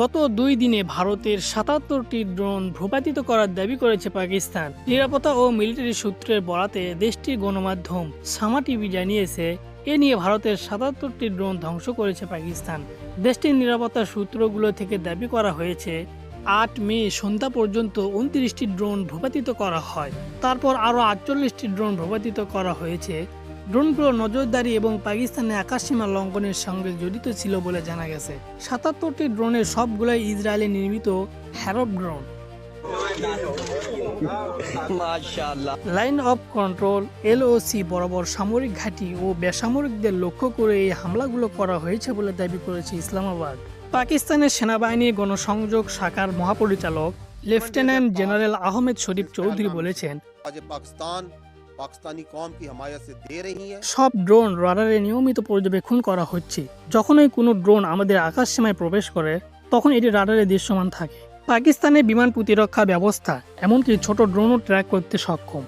গত দুই দিনে ভারতের সাতাত্তরটি ড্রোন ভূপাতিত করার দাবি করেছে পাকিস্তান। নিরাপত্তা ও মিলিটারি সূত্রের বরাতে দেশটির গণমাধ্যম সামা টিভি জানিয়েছে, এ নিয়ে ভারতের সাতাত্তরটি ড্রোন ধ্বংস করেছে পাকিস্তান। দেশটির নিরাপত্তা সূত্রগুলো থেকে দাবি করা হয়েছে, আট মে সন্ধ্যা পর্যন্ত উনত্রিশটি ড্রোন ভূপাতিত করা হয়। তারপর আরও আটচল্লিশটি ড্রোন ভূপাতিত করা হয়েছে ড্রোনগুলো নজরদারি এবং পাকিস্তানের আকাশসীমা লঙ্ঘনের সঙ্গে জড়িত ছিল বলে জানা গেছে। সাতাত্তরটি ড্রোনের সবগুলোই ইসরায়েলে নির্মিত Harop drone. Line of control LOC বরাবর সামরিক ঘাঁটি ও বেসামরিকদের লক্ষ্য করে এই হামলাগুলো করা হয়েছে বলে দাবি করেছে ইসলামাবাদ। পাকিস্তানের সেনাবাহিনীর গণসংযোগ শাখার মহাপরিচালক লেফটেন্যান্ট জেনারেল আহমেদ শরীফ চৌধুরী বলেছেন পাকিস্তানি কমকে হামায়াত সে দে রহি হ্যায়? সব ড্রোন রাডারে নিয়মিত পর্যবেক্ষণ করা হচ্ছে। যখনই কোনো ড্রোন আমাদের আকাশ সীমায় প্রবেশ করে, তখন এটি রাডারে দৃশ্যমান থাকে। পাকিস্তানের বিমান প্রতিরক্ষা ব্যবস্থা এমনকি ছোট ড্রোনও ট্র্যাক করতে সক্ষম।